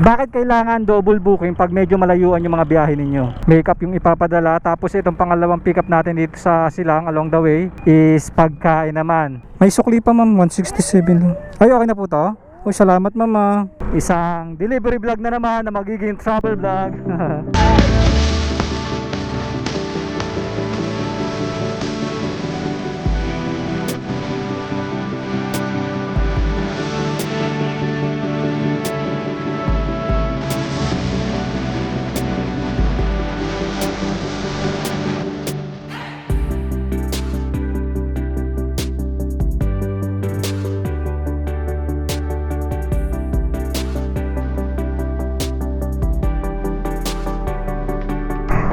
Bakit kailangan double booking pag medyo malayuan yung mga biyahe ninyo? Makeup yung ipapadala tapos itong pangalawang pick up natin dito sa Silang along the way is pagkain naman. May sukli pa ma'am, 167 lang. Ay okay na po to? Oh, salamat mama. Isang delivery vlog na naman na magiging travel vlog.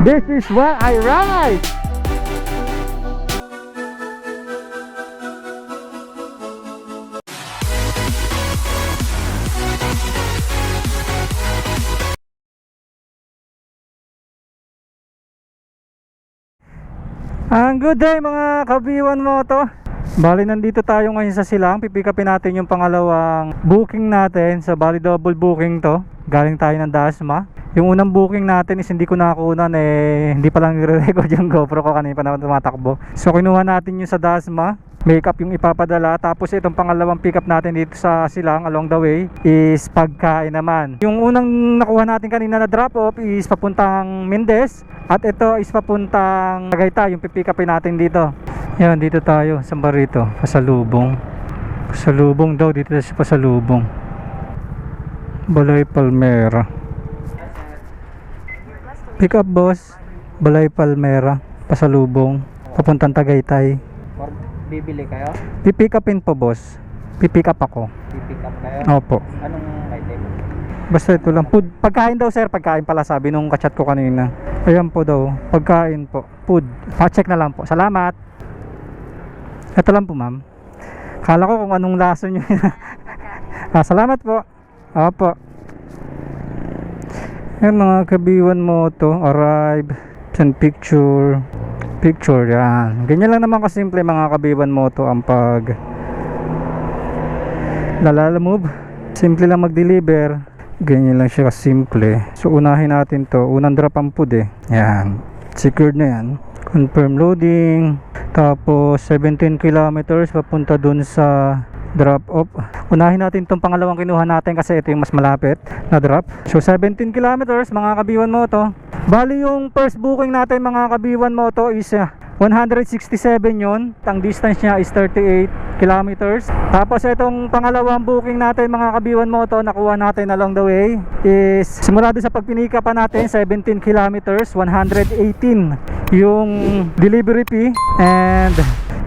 This is where I ride! Ang good day mga kabiwan mo to. Bali nandito tayo ngayon sa Silang. Pipikapin natin yung pangalawang booking natin sa Bali double booking to. Galing tayo ng Dasma. Yung unang booking natin is hindi ko nakunan eh hindi pa lang nire-record yung GoPro ko kanina pa naman tumatakbo. So kinuha natin yung sa Dasma. Makeup yung ipapadala tapos itong pangalawang pick up natin dito sa Silang along the way is pagkain naman. Yung unang nakuha natin kanina na drop off is papuntang Mendez at ito is papuntang Tagaytay yung pipick upin natin dito. Yan dito tayo sa Barito, Pasalubong. Pasalubong daw dito sa Pasalubong. Balay Palmera. Pick up boss. Balay Palmera, Pasalubong. Papuntang Tagaytay. Bibili kayo? Pipick upin po boss. Pipick up ako. Pipick up kayo? Opo. Anong item? Basta ito lang. Food. Pagkain daw sir, pagkain pala sabi nung kachat ko kanina. Ayan po daw. Pagkain po. Food. Pa-check na lang po. Salamat. Ito lang po ma'am. Kala ko kung anong laso nyo. ah, salamat po. Opo. Yan mga kabiwan mo to. Arrive. Send picture. Picture yan. Ganyan lang naman kasimple mga kabiwan mo to ang pag lalala move. Simple lang mag-deliver. Ganyan lang siya kasimple. So unahin natin to. Unang drop ang food eh. Yan. Secured na yan. Confirm loading. Tapos 17 kilometers papunta dun sa drop off. Unahin natin tong pangalawang kinuha natin kasi ito yung mas malapit na drop. So 17 kilometers mga kabiwan mo to. Bali yung first booking natin mga kabiwan mo to is uh, 167 yun. Ang distance niya is 38 kilometers. Tapos itong pangalawang booking natin mga kabiwan mo to nakuha natin along the way is simula doon sa pagpinika pa natin 17 kilometers 118 yung delivery fee and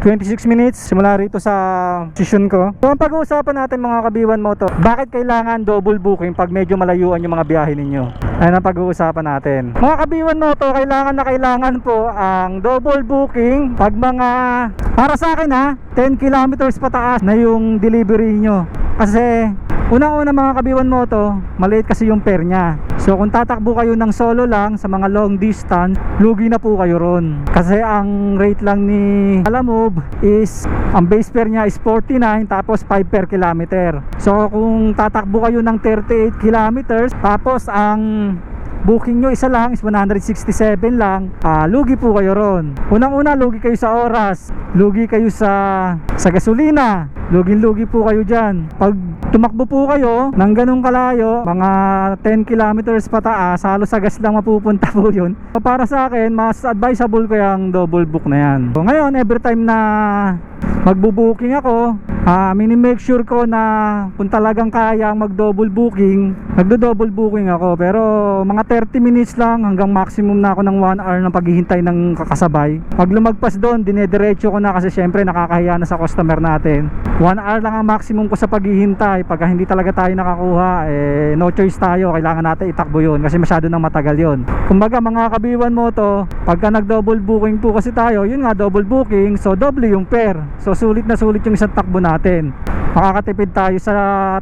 26 minutes simula rito sa session ko. So ang pag-uusapan natin mga kabiwan mo to, bakit kailangan double booking pag medyo malayuan yung mga biyahe ninyo? Ayun ang pag-uusapan natin. Mga kabiwan mo to, kailangan na kailangan po ang double booking pag mga para sa akin ha, 10 kilometers pataas na yung delivery nyo. Kasi Unang-una mga kabiwan mo to, maliit kasi yung pair niya. So kung tatakbo kayo ng solo lang sa mga long distance, lugi na po kayo ron. Kasi ang rate lang ni Alamove is, ang base fare niya is 49 tapos 5 per kilometer. So kung tatakbo kayo ng 38 kilometers, tapos ang booking nyo isa lang is 167 lang ah, lugi po kayo ron unang una lugi kayo sa oras lugi kayo sa sa gasolina lugi lugi po kayo dyan pag tumakbo po kayo ng ganong kalayo mga 10 kilometers pataas halos sa gas lang mapupunta po yun. Para sa akin mas advisable ko yung double book na yan. So, ngayon every time na magbo-booking ako. Ah mini-make sure ko na kung talagang kaya mag double booking nagdo-double booking ako. Pero mga 30 minutes lang hanggang maximum na ako ng 1 hour ng paghihintay ng kakasabay. Pag lumagpas doon dinediretso ko na kasi syempre nakakahiya na sa customer natin. 1 hour lang ang maximum ko sa paghihintay. Pag hindi talaga tayo nakakuha eh no choice tayo. Kailangan natin itakbo yun kasi masyado nang matagal yun. Kumbaga mga kabiwan mo to pagka nag double booking po kasi tayo yun nga double booking. So double yung pair so sulit na sulit yung isang takbo natin makakatipid tayo sa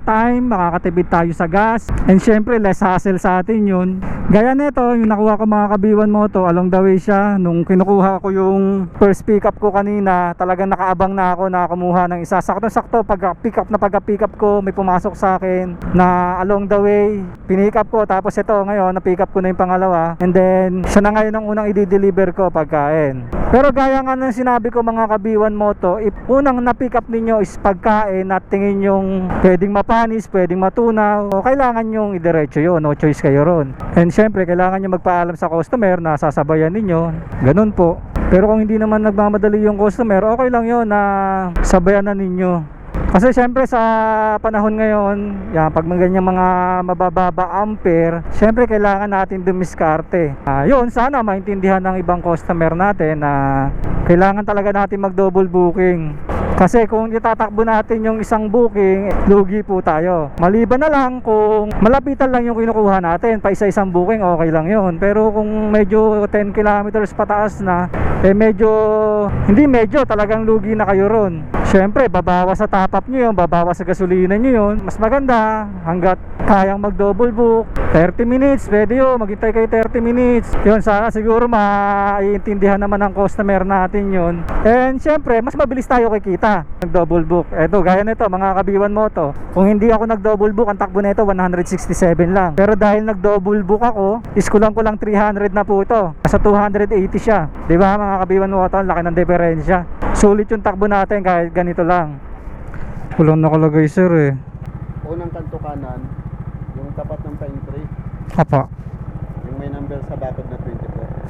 time makakatipid tayo sa gas and syempre less hassle sa atin yun Gaya nito, yung nakuha ko mga kabiwan mo to, along the way siya. Nung kinukuha ko yung first pick up ko kanina, talagang nakaabang na ako na kumuha ng isa. Sakto-sakto, pag pick up na pag pick up ko, may pumasok sa akin na along the way, pinick up ko. Tapos ito, ngayon, na pick up ko na yung pangalawa. And then, siya na ngayon ang unang i-deliver ko pagkain. Pero gaya nga ng sinabi ko mga kabiwan mo to, if unang na-pick up ninyo is pagkain at tingin yung pwedeng mapanis, pwedeng matunaw, o kailangan yung idiretso yun, no choice kayo ron. And syempre, kailangan nyo magpaalam sa customer na sasabayan ninyo, ganun po. Pero kung hindi naman nagmamadali yung customer, okay lang yun na sabayan na ninyo. Kasi syempre sa panahon ngayon, yan, pag ganyang mga mabababa ampere, syempre kailangan natin dumiskarte. Ah, yun, sana maintindihan ng ibang customer natin na kailangan talaga natin mag double booking. Kasi kung itatakbo natin yung isang booking, lugi po tayo. Maliban na lang kung malapitan lang yung kinukuha natin, pa isa-isang booking, okay lang yun. Pero kung medyo 10 kilometers pataas na, eh medyo, hindi medyo, talagang lugi na kayo ron. Siyempre, babawas sa top up nyo yun, babawas sa gasolina nyo yun. Mas maganda, hanggat kayang mag double book, 30 minutes, pwede yun, maghintay kayo 30 minutes. Yun, sana siguro maiintindihan naman ng customer natin yun. And syempre, mas mabilis tayo kikita nag double book. Eto, gaya nito, mga kabiwan mo to. Kung hindi ako nag double book, ang takbo nito 167 lang. Pero dahil nag double book ako, is kulang ko lang 300 na po ito. Nasa 280 siya. 'Di ba mga kabiwan mo to, laki ng diferensya. Sulit yung takbo natin kahit ganito lang. Kulang nakalagay sir eh. Unang kanto kanan, yung tapat ng pine tree, Apa. yung may number sa bakod na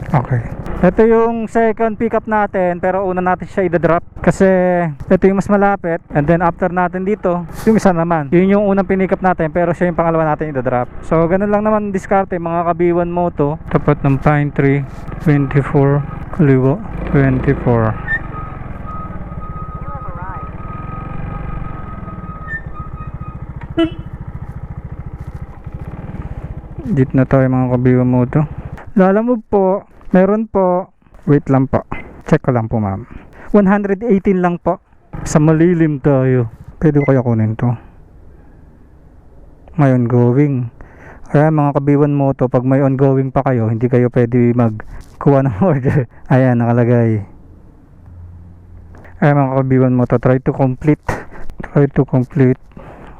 24. Okay. Ito yung second pickup natin pero una natin siya i-drop kasi ito yung mas malapit and then after natin dito yung isa naman. Yun yung unang pinick up natin pero siya yung pangalawa natin i-drop. So ganun lang naman diskarte mga kabiwan mo to. Tapat ng pine tree 24 kaliwa 24. Dito na tayo mga kabiwan mo to. Lalamove po. Meron po. Wait lang po. Check ko lang po ma'am. 118 lang po. Sa malilim tayo. Pwede ko kaya kunin to. May ongoing. Kaya mga kabiwan mo to, pag may ongoing pa kayo, hindi kayo pwede magkuha ng order. Ayan, nakalagay. Ayan mga kabiwan mo to, try to complete. Try to complete.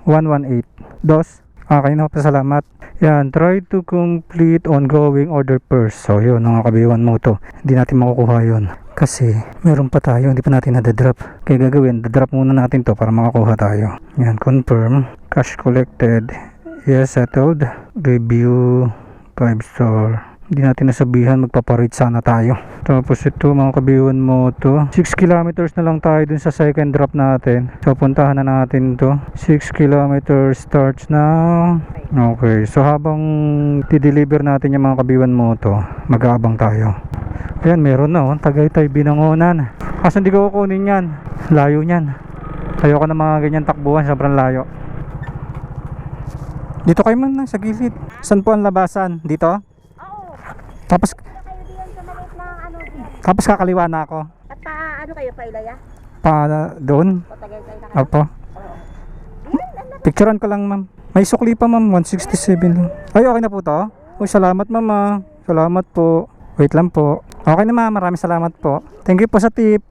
118. Dos. Okay na po, salamat. Yan, try to complete ongoing order first. So yun, mga kabiwan mo to. Hindi natin makukuha yun. Kasi meron pa tayo, hindi pa natin nadadrop. Kaya gagawin, dadrop muna natin to para makakuha tayo. Yan, confirm. Cash collected. Yes, settled. Review. 5 star. Hindi natin nasabihan, magpaparate sana tayo. Tapos ito, mga kabiwan mo to. 6 kilometers na lang tayo dun sa second drop natin. So, puntahan na natin to. 6 kilometers starts now. Okay, so habang di-deliver natin yung mga kabiwan mo to, mag-aabang tayo. Ayan, meron na oh. Tagaytay binangonan. Kaso hindi ko kukunin yan. Layo niyan. Ayoko na mga ganyan takbuhan, sobrang layo. Dito kayo man sa gilid. Saan po ang labasan? Dito? Diyan. tapos kakaliwa na ako. At pa, ano kayo pa ilaya? Pa doon. O tagay kayo na kayo? Opo. Picturean ko lang, ma'am. May sukli pa, ma'am. 167 lang. Ay, okay na po to? Uy, salamat, ma'am. ah. Salamat po. Wait lang po. Okay na, ma'am. Maraming salamat po. Thank you po sa tip.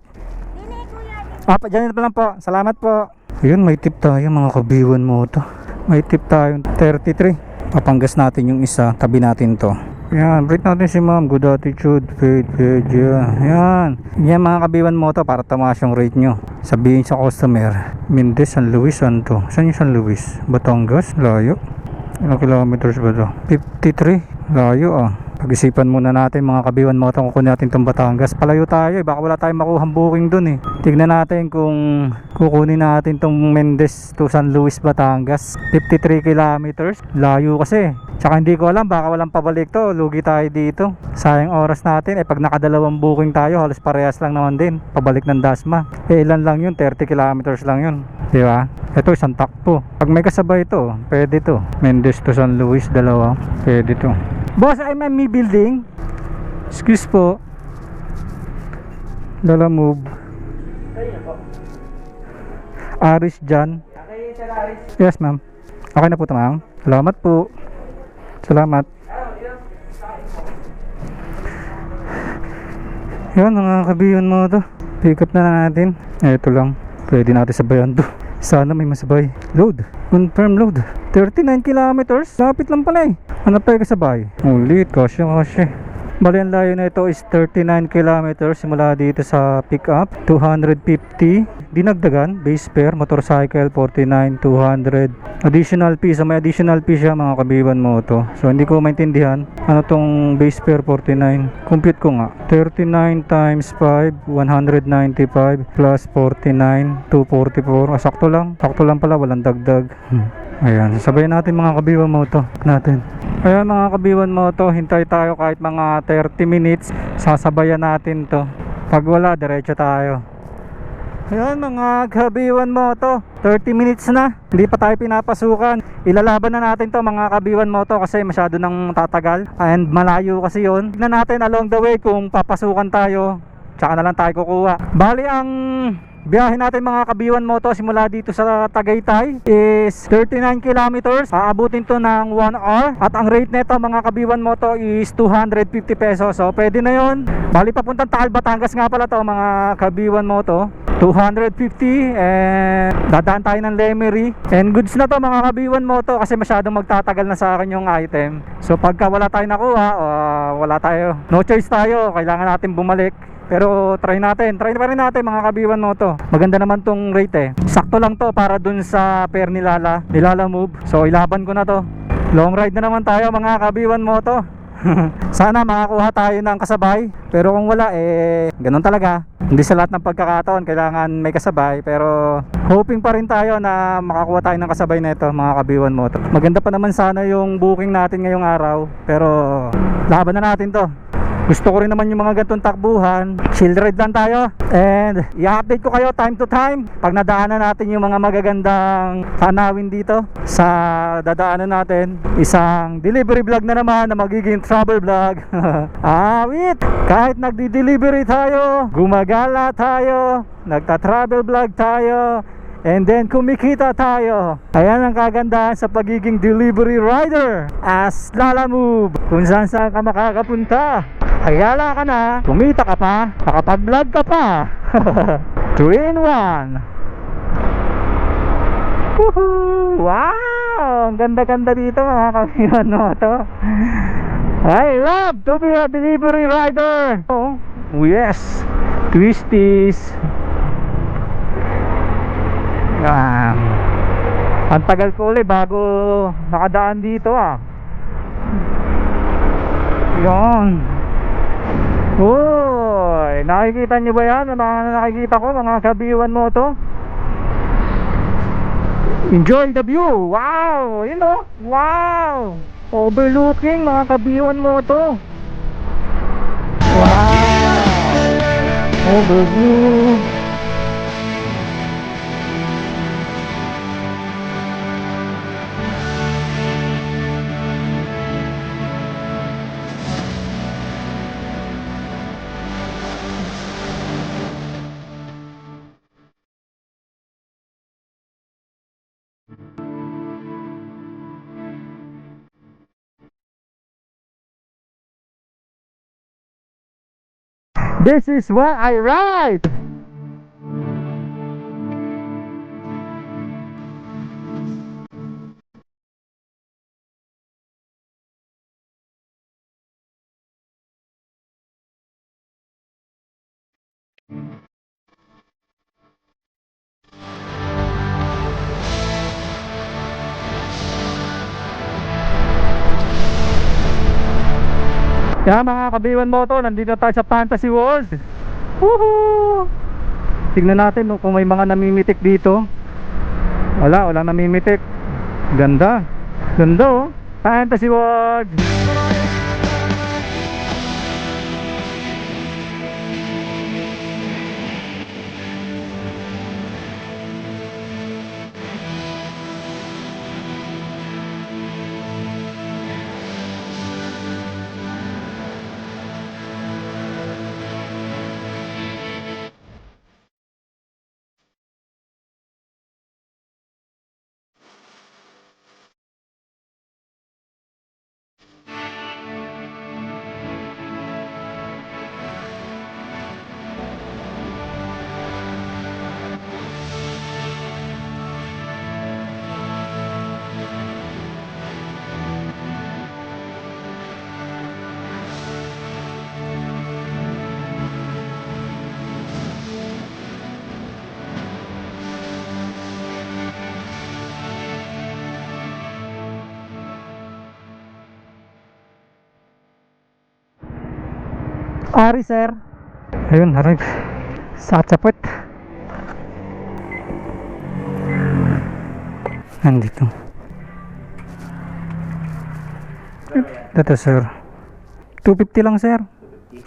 Dili kuya. Ah, pa, dyan pa lang po. Salamat po. Ayun, may tip tayo mga kabiwan mo to. May tip tayo. 33. Papanggas natin yung isa. Tabi natin to. Yan, break natin si ma'am. Good attitude. Paid, paid, yeah. Yan. Yan mga kabiwan mo to para tumaas yung rate nyo. Sabihin sa customer. Mendez, San Luis, saan to? Saan yung San Luis? Batangas? Layo. Ilang kilometers ba to? 53. Layo ah. Pag-isipan muna natin mga kabiwan mo itong kukunin natin itong Batangas. Palayo tayo eh. Baka wala tayong makuhang booking dun eh. Tignan natin kung kukunin natin itong Mendez to San Luis, Batangas. 53 kilometers. Layo kasi. Tsaka hindi ko alam baka walang pabalik to. Lugi tayo dito. Sayang oras natin. Eh pag nakadalawang booking tayo halos parehas lang naman din. Pabalik ng Dasma. Eh ilan lang yun? 30 kilometers lang yun. Di ba? Ito isang takpo. Pag may kasabay ito, pwede to. Mendez to San Luis, dalawa. Pwede to. Boss, I'm MME building. Excuse po. Dala move. Aris Jan. Yes, ma'am. Okay na po ito, ma'am. Salamat po. Salamat. Yun, mga kabiyon mo to. Pick up na natin. Ito lang. Pwede natin sabayan to. Sana may masabay. Load. Confirm load. 39 kilometers. Lapit lang pala eh. Hanap tayo kasabay. Ulit. Kasya, kasya. Bali ang layo na ito is 39 kilometers simula dito sa pick up 250 dinagdagan base fare motorcycle 49 200 additional fee so may additional fee siya mga kabiban mo to. So hindi ko maintindihan ano tong base fare 49 compute ko nga 39 times 5 195 plus 49 244 ah, sakto lang. Sakto lang pala walang dagdag. Hmm. Ayan, sasabayan natin mga kabiwan mo to natin. Ayan mga kabiwan mo to, hintay tayo kahit mga 30 minutes. Sasabayan natin to. Pag wala, diretso tayo. Ayan mga kabiwan mo to 30 minutes na Hindi pa tayo pinapasukan Ilalaban na natin to mga kabiwan mo to Kasi masyado nang tatagal And malayo kasi yon Tignan natin along the way kung papasukan tayo Tsaka na lang tayo kukuha Bali ang biyahe natin mga kabiwan mo to Simula dito sa Tagaytay Is 39 kilometers. Aabutin to ng 1 hour. At ang rate nito mga kabiwan mo to Is 250 pesos. So pwede na yon Bali papuntang Taal Batangas nga pala to mga kabiwan mo to 250 and dadaan tayo ng Lemery. And goods na to mga kabiwan mo kasi masyadong magtatagal na sa akin yung item. So pagka wala tayo nakuha uh, wala tayo. No choice tayo. Kailangan natin bumalik pero try natin try pa rin natin mga kabiwan mo to. Maganda naman tong rate eh. Sakto lang to para dun sa pair ni Lala ni Lala Move. So ilaban ko na to. Long ride na naman tayo mga kabiwan mo to. Sana makakuha tayo ng kasabay. Pero kung wala eh ganun talaga. Hindi sa lahat ng pagkakataon kailangan may kasabay. Pero hoping pa rin tayo na makakuha tayo ng kasabay na ito mga kabiwan mo maganda pa naman sana yung booking natin ngayong araw. Pero laban na natin to gusto ko rin naman yung mga gantong takbuhan. Chill ride lang tayo. And i-update ko kayo time to time. Pag nadaanan natin yung mga magagandang tanawin dito sa dadaanan natin isang delivery vlog na naman na magiging travel vlog. Wait kahit nagdi-delivery tayo gumagala tayo nagta-travel vlog tayo And then kumikita tayo. Ayan ang kagandahan sa pagiging delivery rider. As Lala Move! Kung saan saan ka makakapunta Ayala ka na Kumita ka pa Nakapag-vlog ka pa 2 in 1 Woohoo! Wow! Ang ganda-ganda dito mga kamiyon no to I love to be a delivery rider Oh, yes Twisties Yan. Ang tagal ko ulit bago nakadaan dito ah. Yan. Uy, nakikita niyo ba yan? Mga nakikita ko, mga kabiwan mo to? Enjoy the view! Wow! You know? Wow! Overlooking mga kabiwan mo to. Wow! Overview! This is why I ride! Kaya mga kabiwan mo to, nandito tayo sa Fantasy World. Woohoo! Tignan natin kung may mga namimitik dito. Wala, wala namimitik. Ganda. Ganda oh. Fantasy World. Ari, sir. Ayun, arrive. Satsapot. Nandito. Dito, sir. 250 lang, sir.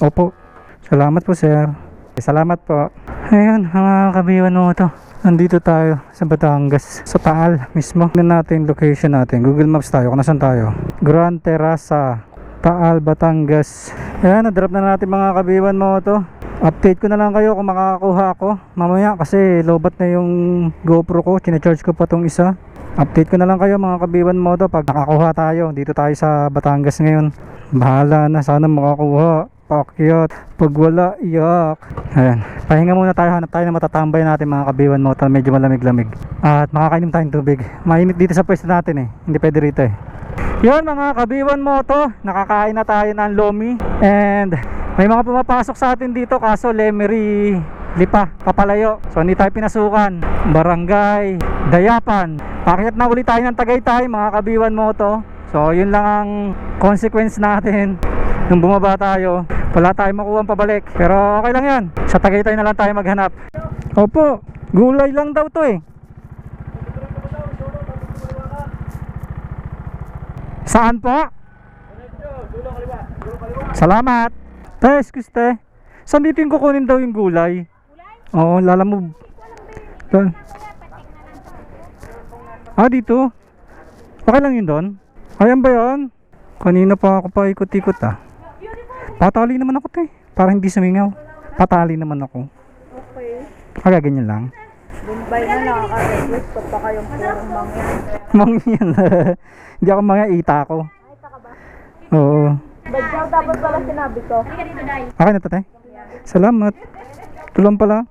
Opo. Salamat po, sir. Salamat po. Ayun, mga kabiwan mo to. Nandito tayo sa Batangas, sa Taal mismo. Tignan natin location natin. Google Maps tayo. Kung nasan tayo? Grand Terraza, Taal, Batangas. Ayan, na-drop na natin mga kabiwan mo to. Update ko na lang kayo kung makakakuha ako mamaya kasi lobat na yung GoPro ko. Chine-charge ko pa tong isa. Update ko na lang kayo mga kabiwan mo to pag nakakuha tayo. Dito tayo sa Batangas ngayon. Bahala na sana makakuha. Pakyat. Pag wala, iyak. Ayan. Pahinga muna tayo. Hanap tayo na matatambay natin mga kabiwan mo. Medyo malamig-lamig. At makakainom tayong tubig. Mainit dito sa pwesto natin eh. Hindi pwede rito eh. Yun mga kabiwan mo to. Nakakain na tayo ng lomi. And may mga pumapasok sa atin dito kaso Lemery Lipa, papalayo. So hindi tayo pinasukan. Barangay, Dayapan. Pakyat na ulit tayo ng Tagaytay mga kabiwan mo to. So yun lang ang consequence natin nung bumaba tayo. Wala tayong makuha pabalik. Pero okay lang yan. Sa Tagaytay na lang tayo maghanap. Opo, gulay lang daw to eh. Saan po? Salamat. Te, excuse te. Saan dito yung kukunin daw yung gulay? Oo, lalamove. Doon. Ah, dito? Okay lang yun doon? Ayan ba yun? Kanina pa ako pa ikot-ikot ah. Patali naman ako te. Para hindi sumingaw. Patali naman ako. Okay. Kaya ganyan lang. Bombay na nakaka-request ko pa kayong purong mangyan. Mangyan. hindi ako mga ita ako. Oo. Badyaw dapat pala sinabi ko. Okay na te? Salamat. Tulang pala.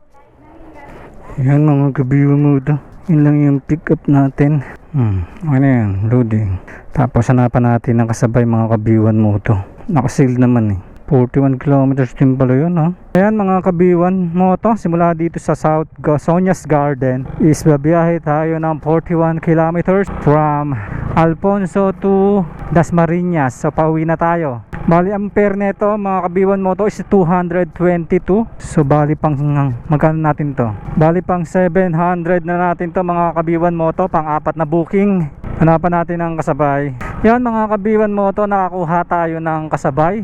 Yan mga kabiyo mo ito. Yun lang yung pick up natin. Hmm. Okay na yan. Loading. Tapos hanapan natin ng kasabay mga kabiwan mo ito. Nakasil naman eh. 41 kilometers din pala yun ha. Ayan mga kabiwan mo to. Simula dito sa South Ga- Sonia's Garden is babiyahe tayo ng 41 kilometers from Alfonso to Dasmariñas. So pauwi na tayo. Bali ang fare nito mga kabiwan mo to is 222. So bali pang magkano natin to? Bali pang 700 na natin to mga kabiwan mo to pang apat na booking. Hanapan natin ang kasabay. Yan mga kabiwan mo to nakakuha tayo ng kasabay.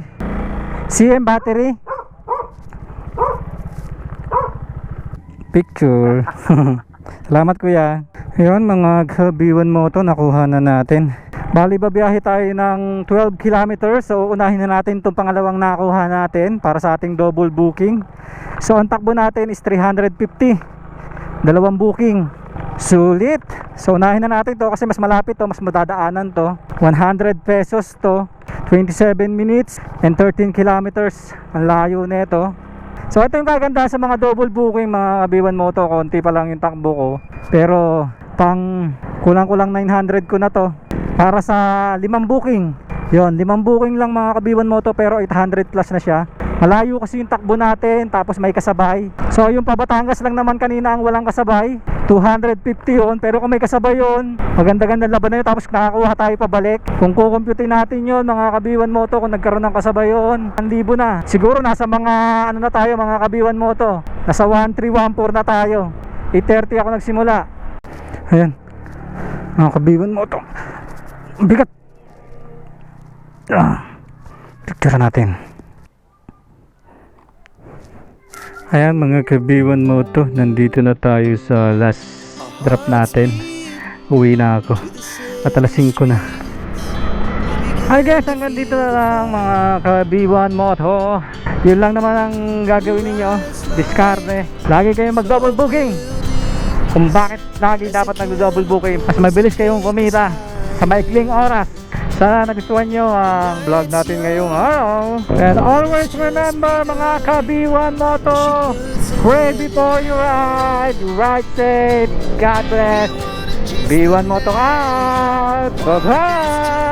CM battery. Picture. Salamat kuya. Ayun mga kabiwan mo to nakuha na natin. Bali babiyahe tayo ng 12 kilometers. So unahin na natin itong pangalawang nakuha natin para sa ating double booking. So ang takbo natin is 350. Dalawang booking. Sulit. So unahin na natin to kasi mas malapit to, mas madadaanan to. 100 pesos to. 27 minutes and 13 kilometers. Ang layo nito. So ito yung kaganda sa mga double booking mga kabiwan mo to. Konti pa lang yung takbo ko. Pero pang kulang-kulang 900 ko na to. Para sa limang booking. Yon, limang booking lang mga kabiwan mo to pero 800 plus na siya. Malayo kasi yung takbo natin tapos may kasabay. So yung pabatangas lang naman kanina ang walang kasabay. 250 yun pero kung may kasabay yun maganda-ganda laban na yun tapos nakakuha tayo pabalik. Kung kukumputin natin yun mga kabiwan mo to kung nagkaroon ng kasabay yun 1,000 na. Siguro nasa mga ano na tayo mga kabiwan mo to. Nasa 1314 na tayo. 8.30 ako nagsimula. Ayan. Mga kabiwan mo to. Ang Bigat. Ah. Picture natin. Ayan mga kabiwan mo to, nandito na tayo sa last drop natin. Uwi na ako. At alas 5 na. Hi guys, hanggang dito na lang mga kabiwan mo to. Yun lang naman ang gagawin ninyo. Diskarte. Lagi kayong mag double booking. Kung bakit lagi dapat nag-double booking. Mas mabilis kayong kumita sa maikling oras. Sana nagustuhan nyo ang vlog natin ngayong araw. And always remember mga kabiwan mo to. Pray before you ride. Ride safe. God bless. B1 Moto out. Bye-bye.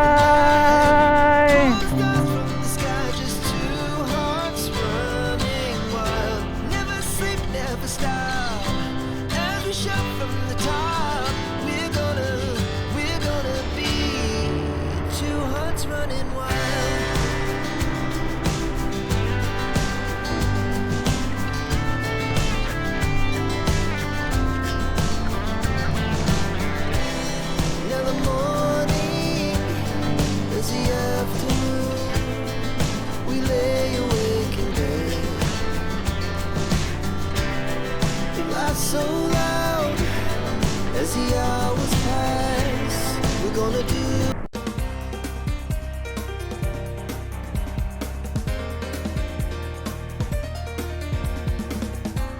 Running wild.